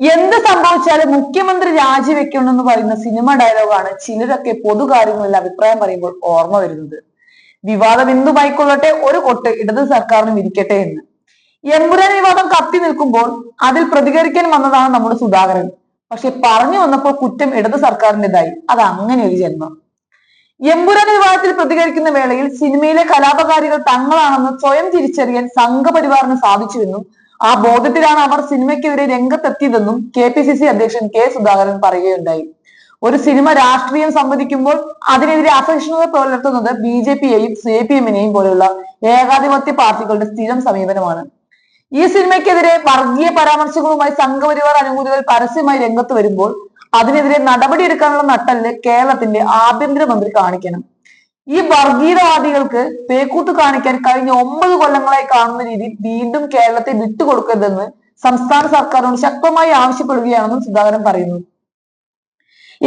എന്ത് സംഭവിച്ചാലും മുഖ്യമന്ത്രി രാജിവെക്കണമെന്ന് പറയുന്ന സിനിമ ഡയലോഗാണ് ചിലരൊക്കെ പൊതുകാര്യങ്ങളിൽ അഭിപ്രായം പറയുമ്പോൾ ഓർമ്മ വരുന്നത്. വിവാദം എന്തുമായിക്കൊള്ളട്ടെ ഒരു കൊട്ട് ഇടത് സർക്കാരിനും ഇരിക്കട്ടെ എന്ന്. എമ്പുരാൻ വിവാദം കത്തി നിൽക്കുമ്പോൾ അതിൽ പ്രതികരിക്കാൻ വന്നതാണ് നമ്മുടെ സുധാകരൻ. പക്ഷെ പറഞ്ഞു വന്നപ്പോൾ കുറ്റം ഇടത് സർക്കാരിന്റെതായി. അത് അങ്ങനെ ഒരു ജന്മം. എമ്പുരാൻ വിവാദത്തിൽ പ്രതികരിക്കുന്ന വേളയിൽ സിനിമയിലെ കലാപകാരികൾ തങ്ങളാണെന്ന് സ്വയം തിരിച്ചറിയാൻ സംഘപരിവാറിന് സാധിച്ചുവെന്നും ആ ബോധത്തിലാണ് അവർ സിനിമയ്ക്കെതിരെ രംഗത്തെത്തിയതെന്നും കെ പി സി സി അധ്യക്ഷൻ കെ സുധാകരൻ പറയുകയുണ്ടായി. ഒരു സിനിമ രാഷ്ട്രീയം സംവദിക്കുമ്പോൾ അതിനെതിരെ അസഹിഷ്ണുത പുലർത്തുന്നത് ബി ജെ പിയെയും സി പി എമ്മിനെയും പോലെയുള്ള ഏകാധിപത്യ പാർട്ടികളുടെ സ്ഥിരം സമീപനമാണ്. ഈ സിനിമയ്ക്കെതിരെ വർഗീയ പരാമർശങ്ങളുമായി സംഘപരിവാർ അനുകൂലികൾ പരസ്യമായി രംഗത്ത് വരുമ്പോൾ അതിനെതിരെ നടപടിയെടുക്കാനുള്ള നട്ടൽ കേരളത്തിന്റെ ആഭ്യന്തരമന്ത്രി കാണിക്കണം. ഈ വർഗീയവാദികൾക്ക് പേക്കൂത്ത് കാണിക്കാൻ കഴിഞ്ഞ ഒമ്പത് കൊല്ലങ്ങളായി കാണുന്ന രീതി വീണ്ടും കേരളത്തെ വിട്ടുകൊടുക്കരുതെന്ന് സംസ്ഥാന സർക്കാരിനോട് ശക്തമായി ആവശ്യപ്പെടുകയാണെന്നും സുധാകരൻ പറയുന്നു.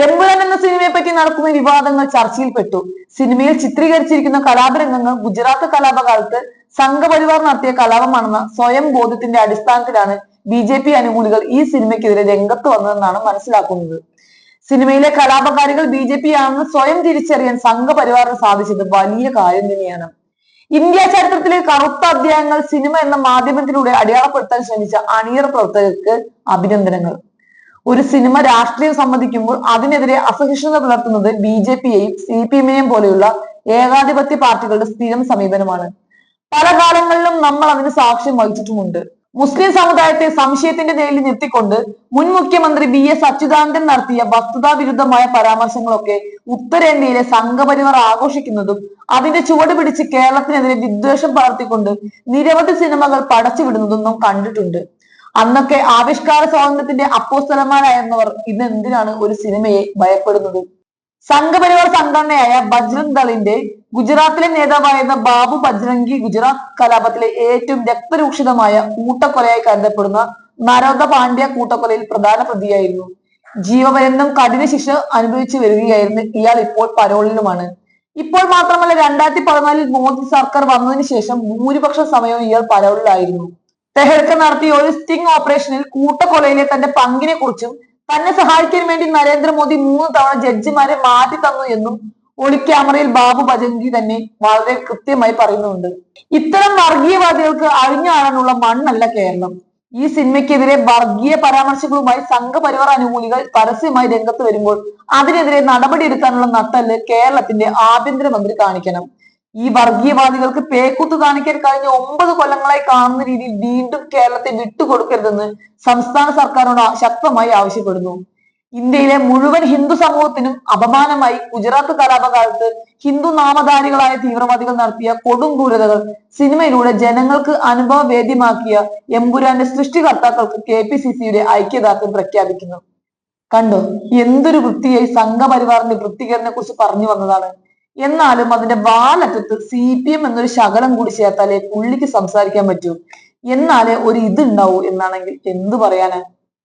എമ്പുരാൻ എന്ന സിനിമയെ പറ്റി നടക്കുന്ന വിവാദങ്ങൾ ചർച്ചയിൽപ്പെട്ടു. സിനിമയിൽ ചിത്രീകരിച്ചിരിക്കുന്ന കലാപരംഗങ്ങൾ ഗുജറാത്ത് കലാപകാലത്ത് സംഘപരിവാർ നടത്തിയ കലാപമാണെന്ന സ്വയം ബോധത്തിന്റെ അടിസ്ഥാനത്തിലാണ് ബി ജെ പി അനുകൂലികൾ ഈ സിനിമയ്ക്കെതിരെ രംഗത്ത് വന്നതെന്നാണ് മനസ്സിലാക്കുന്നത്. സിനിമയിലെ കലാപകാരികൾ ബി ജെ പി ആണെന്ന് സ്വയം തിരിച്ചറിയാൻ സംഘപരിവാറിന് സാധിച്ചത് വലിയ കാര്യം തന്നെയാണ്. ഇന്ത്യ ചരിത്രത്തിലെ കറുത്ത അധ്യായങ്ങൾ സിനിമ എന്ന മാധ്യമത്തിലൂടെ അടയാളപ്പെടുത്താൻ ശ്രമിച്ച അണിയർ പ്രവർത്തകർക്ക് അഭിനന്ദനങ്ങൾ. ഒരു സിനിമ രാഷ്ട്രീയം സമ്മതിക്കുമ്പോൾ അതിനെതിരെ അസഹിഷ്ണുത പുലർത്തുന്നത് ബി ജെ പിയെയും സി പി എമ്മിനെയും പോലെയുള്ള ഏകാധിപത്യ പാർട്ടികളുടെ സ്ഥിരം സമീപനമാണ്. പല കാലങ്ങളിലും നമ്മൾ അതിന് സാക്ഷ്യം വഹിച്ചിട്ടുമുണ്ട്. മുസ്ലിം സമുദായത്തെ സംശയത്തിന്റെ നിലയിൽ നിർത്തിക്കൊണ്ട് മുൻ മുഖ്യമന്ത്രി ബി എസ് അച്യുതാനന്ദൻ നടത്തിയ വസ്തുതാ വിരുദ്ധമായ പരാമർശങ്ങളൊക്കെ ഉത്തരേന്ത്യയിലെ സംഘപരിവാർ ആഘോഷിക്കുന്നതും അതിന്റെ ചുവട് പിടിച്ച് കേരളത്തിനെതിരെ വിദ്വേഷം പകർത്തിക്കൊണ്ട് നിരവധി സിനിമകൾ പടച്ചുവിടുന്നതും നാം കണ്ടിട്ടുണ്ട്. അന്നൊക്കെ ആവിഷ്കാര സ്വാതന്ത്ര്യത്തിന്റെ അപ്പോസ്തലന്മാരായിരുന്നവർ ഇന്ന് എന്തിനാണ് ഒരു സിനിമയെ ഭയപ്പെടുന്നത്? സംഘപരിവാർ സംഘടനയായ ബജ്രംഗ് ദളിന്റെ ഗുജറാത്തിലെ നേതാവായിരുന്ന ബാബു ബജ്രംഗി ഗുജറാത്ത് കലാപത്തിലെ ഏറ്റവും രക്തരൂക്ഷിതമായ കൂട്ടക്കൊലയായി കരുതപ്പെടുന്ന നരോദ പാണ്ഡ്യ കൂട്ടക്കൊലയിൽ പ്രധാന പ്രതിയായിരുന്നു. ജീവപര്യന്തം കഠിന ശിക്ഷ അനുഭവിച്ചു വരികയായിരുന്നു ഇയാൾ ഇപ്പോൾ പരോളിലുമാണ്. ഇപ്പോൾ മാത്രമല്ല രണ്ടായിരത്തി പതിനാലിൽ മോദി സർക്കാർ വന്നതിന് ശേഷം ഭൂരിപക്ഷ സമയവും ഇയാൾ പരോളിലായിരുന്നു. തെഹൽക്ക നടത്തിയ ഒരു സ്റ്റിംഗ് ഓപ്പറേഷനിൽ കൂട്ടക്കൊലയിലെ തന്റെ പങ്കിനെ കുറിച്ചും തന്നെ സഹായിക്കാൻ വേണ്ടി നരേന്ദ്രമോദി മൂന്ന് തവണ ജഡ്ജിമാരെ മാറ്റി തന്നു എന്നും ഒളിക്യാമറയിൽ ബാബു ഭജൻജി തന്നെ വളരെ കൃത്യമായി പറയുന്നുണ്ട്. ഇത്തരം വർഗീയവാദികൾക്ക് അഴിഞ്ഞാടാനുള്ള മണ്ണല്ല കേരളം. ഈ സിനിമയ്ക്കെതിരെ വർഗീയ പരാമർശങ്ങളുമായി സംഘപരിവാർ അനുകൂലികൾ പരസ്യമായി രംഗത്ത് വരുമ്പോൾ അതിനെതിരെ നടപടിയെടുക്കാനുള്ള നട്ടൽ കേരളത്തിന്റെ ആഭ്യന്തരമന്ത്രി കാണിക്കണം. ഈ വർഗീയവാദികൾക്ക് പേക്കൂത്ത് കാണിക്കാൻ കഴിഞ്ഞ ഒമ്പത് കൊല്ലങ്ങളായി കാണുന്ന രീതിയിൽ വീണ്ടും കേരളത്തെ വിട്ടുകൊടുക്കരുതെന്ന് സംസ്ഥാന സർക്കാരിനോട് ശക്തമായി ആവശ്യപ്പെടുന്നു. ഇന്ത്യയിലെ മുഴുവൻ ഹിന്ദു സമൂഹത്തിനും അപമാനമായി ഗുജറാത്ത് കലാപകാലത്ത് ഹിന്ദു നാമധാരികളായ തീവ്രവാദികൾ നടത്തിയ കൊടും ക്രൂരതകൾ സിനിമയിലൂടെ ജനങ്ങൾക്ക് അനുഭവവേദ്യമാക്കിയ എമ്പുരാന്റെ സൃഷ്ടികർത്താക്കൾക്ക് കെ പി സി സിയുടെ ഐക്യദാർഢ്യം പ്രഖ്യാപിക്കുന്നു. കണ്ടോ? എന്തൊരു വൃത്തിയായി സംഘപരിവാറിന്റെ വൃത്തികരനെ കുറിച്ച് പറഞ്ഞു വന്നതാണ്. എന്നാലും അതിന്റെ വാലറ്റത്ത് സി പി എം എന്നൊരു ശകലം കൂടി ചേർത്താലേ പുള്ളിക്ക് സംസാരിക്കാൻ പറ്റൂ. എന്നാലേ ഒരു ഇതുണ്ടാവൂ എന്നാണെങ്കിൽ എന്ത് പറയാനാ?